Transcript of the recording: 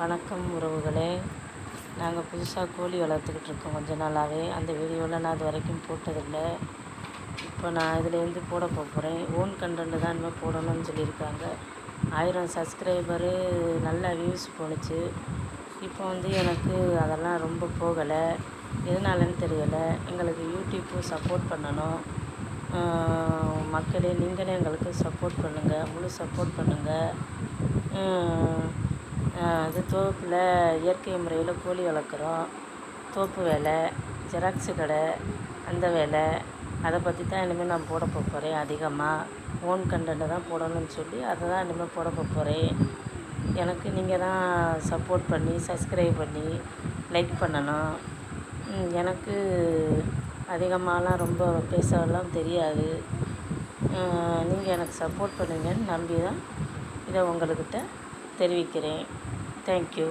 வணக்கம் உறவுகளே. நாங்கள் புதுசாக கோழி வளர்த்துக்கிட்டு இருக்கோம் கொஞ்ச நாளாகவே அந்த வீடியோவில் நான் இது வரைக்கும் போட்டதில்லை. இப்போ நான் இதுலேருந்து போட போகிறேன் ஓன் கண்டென்ட் தான் இனிமேல் போடணும்னு சொல்லியிருக்காங்க. ஆயிரம் சப்ஸ்கிரைபரு நல்ல வியூஸ் போணுச்சு. இப்போ வந்து எனக்கு அதெல்லாம் ரொம்ப போகலை. எதனாலன்னு தெரியலை. எங்களுக்கு யூடியூப்பும் சப்போர்ட் பண்ணணும். மக்களே நீங்களே எங்களுக்கு சப்போர்ட் பண்ணுங்கள் முழு சப்போர்ட் பண்ணுங்கள் அது தோப்பில் இயற்கை முறையில் கோழி வளர்க்குறோம். தோப்பு வேலை ஜெராக்ஸு கடை அந்த வேலை. அதை பற்றி தான் இனிமேல் நான் போட போகிறேன் அதிகமாக ஓன் கண்டென்ட்டை தான் போடணும்னு சொல்லி அதை தான் இனிமேல் போட போகிறேன் எனக்கு நீங்கள் தான் சப்போர்ட் பண்ணி சப்ஸ்கிரைப் பண்ணி லைக் பண்ணணும். எனக்கு அதிகமாகலாம் ரொம்ப பேசலாம் தெரியாது. நீங்கள் எனக்கு சப்போர்ட் பண்ணுங்கன்னு நம்பி தான் இதை உங்கள்கிட்ட தெரிவிக்கிறேன். தேங்க்யூ